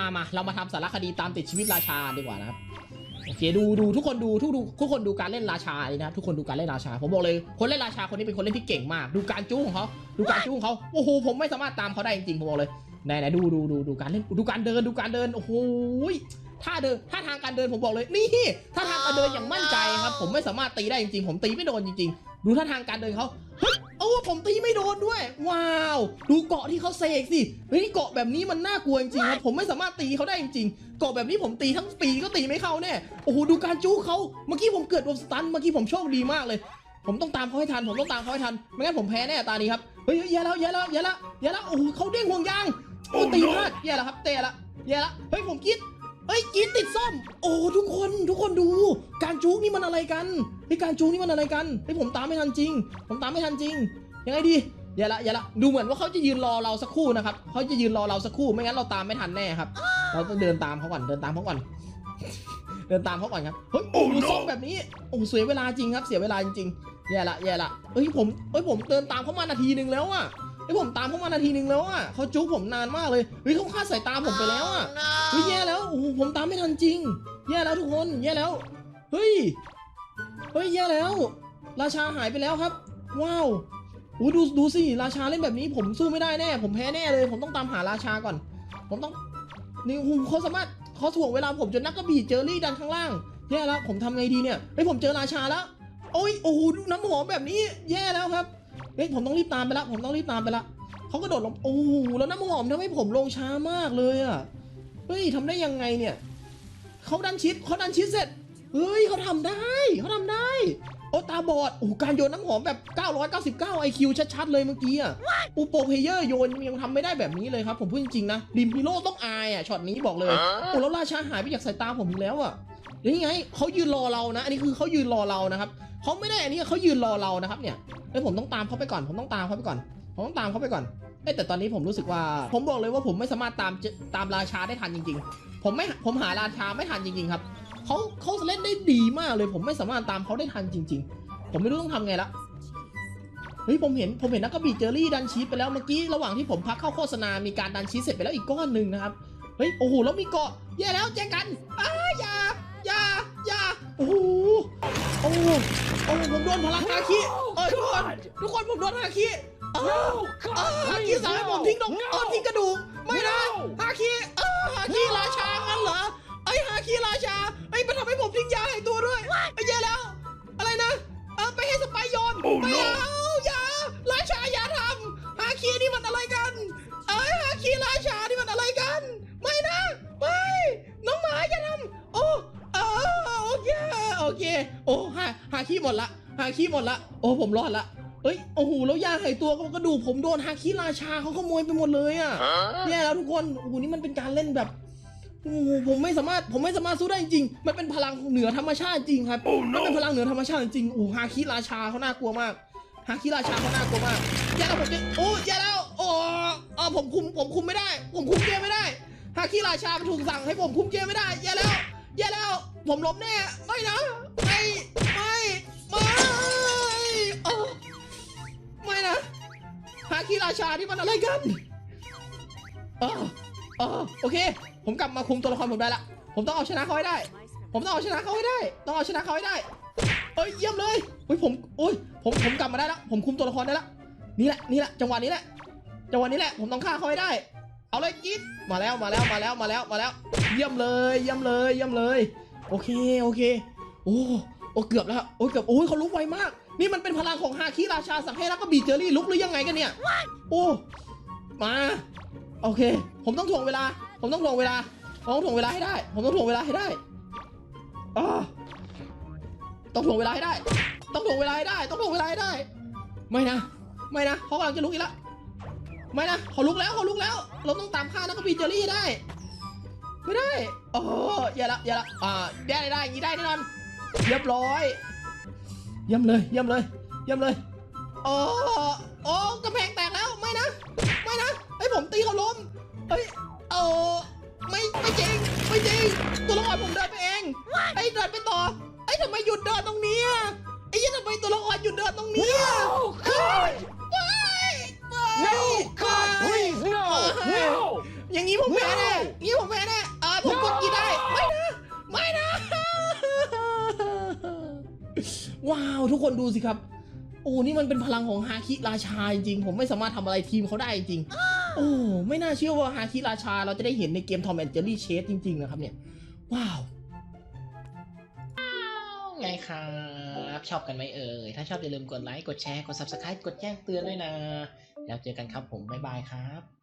มามาเรามาทำสารคดีตามติดชีวิตราชาดีกว่านะครับโอเคดูดูทุกคนดูทุกดูทุกคนดูการเล่นราชาเลยนะครับทุกคนดูการเล่นราชา ผมบอกเลยคนเล่นราชาคนนี้เป็นคนเล่นที่เก่งมาก ดูการจู้ของเขาดูการจู้ของเขาโอ้โหผมไม่สามารถตามเขาได้จริงๆผมบอกเลยไหนไหนดูดูดูดูการเล่นดูการเดินดูการเดินโอ้โหท่าเดินท่าทางการเดินผมบอกเลยนี่ท่าทางการเดินอย่างมั่นใจครับ ผมไม่สามารถตีได้จริงๆ ผมตีไม่โดนจริง ๆ ดูท่าทางการเดินเขาเฮ้ย โอ้ผมตีไม่โดนด้วย ว้าว ดูเกาะที่เขาเสกสิเฮ้ยเกาะแบบนี้มันน่ากลัวจริงๆครับผมไม่สามารถตีเขาได้จริงๆเกาะแบบนี้ผมตีทั้งปีก็ตีไม่เข้าแน่โอ้โหดูการจู้เขาเมื่อกี้ผมเกิดโดนสตันเมื่อกี้ผมโชคดีมากเลย ผมต้องตามเขาให้ทันผมต้องตามเขาให้ทันไม่งั้นผมแพ้แน่ตานี้ครับเฮ้ยเฮ้ยแย่แล้วแย่แล้วแย่แล้วแย่แล้วโอ้โหเขาเด้งห่วงยางโอ้ตีพลาดแย่แล้วครับเตะละแย่ละเฮ้ยผมคิดเฮ้ยกินติดซ่อม โอ้ทุกคนทุกคนดู การจู๊กนี่มันอะไรกัน เฮ้ยการจู๊กนี่มันอะไรกันเฮ้ยผมตามไม่ทันจริง ผมตามไม่ทันจริง ยังไงดีอย่าละอย่าละดูเหมือนว่าเขาจะยืนรอเราสักครู่นะครับเขาจะยืนรอเราสักครู่ไม่งั้นเราตามไม่ทันแน่ครับ เราต้องเดินตามเขาก่อนเดินตามเขาก่อนเดินตามเขาก่อนครับเฮ้ยโอ้โหซ่อมแบบนี้โอ้โหเสียเวลาจริงครับ เสียเวลาจริงๆแย่ละแย่ละเฮ้ยผมเฮ้ยผมเดินตามเขามานาทีหนึ่งแล้วอะเฮ้ยผมตามเขามานาทีหนึ่งแล้วอะเขาจุ๊บผมนานมากเลยเฮ้ยเขาฆ่าสายตาผมไปแล้วอะเฮ้ยแย่แล้วโอ้โหผมตามไม่ทันจริง แย่แล้วทุกคนแย่แล้วเฮ้ย เฮ้ยแย่แล้ว ราชาหายไปแล้วครับ ว้าวโอ้ดูดูสิราชาเล่นแบบนี้ผมสู้ไม่ได้แน่ ผมแพ้แน่เลย ผมต้องตามหาราชาก่อน ผมต้องนี่โอ้โหเขาสามารถเขาถ่วงเวลาผมจนนักกระบี่เจอรี่ดันข้างล่างแย่แล้วผมทำไงดีเนี่ยเฮ้ยผมเจอราชาแล้วโอ้ยโอ้โหดูน้ำหอมแบบนี้แย่แล้วครับเฮ้ยผมต้องรีบตามไปละผมต้องรีบตามไปละเขากระโดดลงโอ้โหแล้วน้ำหอมทำให้ผมลงช้ามากเลยอะเฮ้ยทำได้ยังไงเนี่ยเขาดันชิดเขาดันชิดเสร็จ เฮ้ยเขาทำได้เขาทำได้ โอ้ตาบอดโอ้การโยนน้ำหอมแบบ 999 IQ ชัดๆเลยเมื่อกี้อะปูโปรเพลเยอร์โยนยังทำไม่ได้แบบนี้เลยครับ ผมพูดจริงๆนะดิมฮีโร่ต้องอายอะช็อตนี้บอกเลยโอ้แล้วราชาหายไปจากสายตาผมอีกแล้วอะนี่ไงเขายืนรอเรานะ อันนี้คือเขายืนรอเรานะครับเขาไม่ได้อันนี้เขายืนรอเรานะครับเนี่ยเฮ้ยผมต้องตามเขาไปก่อน ผมต้องตามเขาไปก่อน ผมต้องตามเขาไปก่อนเอ้ยแต่ตอนนี้ผมรู้สึกว่า ผมบอกเลยว่าผมไม่สามารถตามเจตามราชาได้ทันจริง ๆ ผมไม่ผมหาราชาไม่ทันจริง ๆ ครับ เขาเขาเล่นได้ดีมากเลย ผมไม่สามารถตามเขาได้ทันจริง ๆ ผมไม่รู้ต้องทำไงละเฮ้ยผมเห็นผมเห็นนักกระบี่เจอรี่ดันชีสไปแล้วเมื่อกี้ระหว่างที่ผมพักเข้าโฆษณา มีการดันชีสเสร็จไปแล้วอีกก้อนหนึ่งนะครับเฮ้ยโอ้โหแล้วมีเกาะแย่แล้วแจกันอ้าอย่าอย่าอย่าโอ้โหโอ้โหโอ้โหผมโดนพลังฮาคิเอ้ยทุกคนทุกคนผมโดนฮาคิเออ No! เออ God, ฮาคิ please, สั่งให้ผม no! ทิ้งลง No! เออทิ้งกระดูกไม่นะ No! ฮาคิเออฮาคิราช ให้ตัวด้วยไอ้ยแย่แล้ว อะไรนะเออไปให้สไปายโยน Oh, ไม่ no! เอาอย่าราชาอย่าทำฮาคินี่มันอะไรกันเอ้ยฮาคิราชานี่มันอะไรกัน ไม่นะ ไม่ น้องหมาอย่าทำโอ้เออโอเคโอเค โอ้ฮาฮาคิหมดละฮาคิหมดละ โอ้ผมรอดละเอ้ยโอ้โหแล้วยาหายตัวกับกระดูกผมโดนฮาคิราชาเขาขโมยไปหมดเลยอะ Huh? แย่แล้วทุกคนโอ้โหนี่มันเป็นการเล่นแบบ โอ้โหผมไม่สามารถผมไม่สามารถสู้ได้จริง มันเป็นพลังเหนือธรรมชาติจริงครับ Oh, no มันเป็นพลังเหนือธรรมชาติจริงโอ้โหฮาคิราชาเขาน่ากลัวมากฮาคิราชาเขาน่ากลัวมากแย่แล้วผมจะโอ้แย่แล้วโอ้เออผมคุมผมคุมไม่ได้ ผมคุมเกมไม่ได้ฮาคิราชามันถูกสั่งให้ผมคุมเกมไม่ได้แย่แล้วแย่แล้วผมล้มแน่ไม่นะไม่ไม่ไม่เออไม่นะฮาคิราชาที่มันอะไรกันเออเออโอเค ผมกลับมาคุมตัวละครผมได้ละ ผมต้องเอาชนะเขาให้ได้ ผมต้องเอาชนะเขาให้ได้ ต้องเอาชนะเขาให้ได้ เอ้ยเยี่ยมเลยเฮ้ยผมโอ้ยผมผมกลับมาได้แล้วผมคุมตัวละครได้แล้วนี่แหละนี่แหละจังหวะนี้แหละ จังหวะนี้แหละ ผมต้องฆ่าเขาให้ได้ เอาเลยกิ๊ดมาแล้วมาแล้วมาแล้วมาแล้วมาแล้ว เยี่ยมเลยเยี่ยมเลยเยี่ยมเลย โอเคโอเค โอ้โอ้เกือบแล้วโอ้เกือบโอ้ยเขาลุกไวมาก นี่มันเป็นพลังของฮาคิราชาสังให้แล้วก็บีเจอรี่ลุกหรือยังไงกันเนี่ย โอ้มา โอเค ผมต้องถ่วงเวลา ผมต้องถ่วงเวลา ผมต้องถ่วงเวลาให้ได้ ผมต้องถ่วงเวลาให้ได้อ่าต้องถ่วงเวลาให้ได้ ต้องถ่วงเวลาให้ได้ ต้องถ่วงเวลาให้ได้ ไม่นะ ไม่นะเขากำลังจะลุกอีกแล้ว ไม่นะเขาลุกแล้วเขาลุกแล้ว เราต้องตามฆ่านักกบีเจอรี่ได้ ไม่ได้โอ้อย่าละอย่าละ อ่า ได้ได้ยีได้แน่นอน เรียบร้อย เยี่ยมเลย เยี่ยมเลย เยี่ยมเลยโอ้โอ้กำแพงแตกแล้ว ไม่นะ ไม่นะ ไอ้ยผมตีเขาล้ม เฮ้ย เออไม่ไม่จริงไม่จริงตัวละครผมเดินไปเองไอ้เดินไปต่อไอ้ทำไมหยุดเดินตรงนี้อะไอ้ยังทำไมตัวละครหยุดเดินตรงนี้อ No, God! please, no! No! อย่างนี้ผมแพ้แน่อย่างนี้ผมแพ้แน่เออผมกดกี่ได้ ไม่นะ ไม่นะ ว้าว ทุกคนดูสิครับ โอ้ นี่มันเป็นพลังของฮาคิราชาจริงผมไม่สามารถทำอะไรทีมเขาได้จริง โอ้ไม่น่าเชื่อว่าฮาคิราชาเราจะได้เห็นในเกมทอมแอนเจอรี่เชสจริงๆนะครับเนี่ย ว้าวไงครับชอบกันไหมเอ่ย ถ้าชอบอย่าลืมกดไลค์ กดแชร์ กด subscribe กดแจ้งเตือนด้วยนะ แล้วเจอกันครับผม บ๊ายบายครับ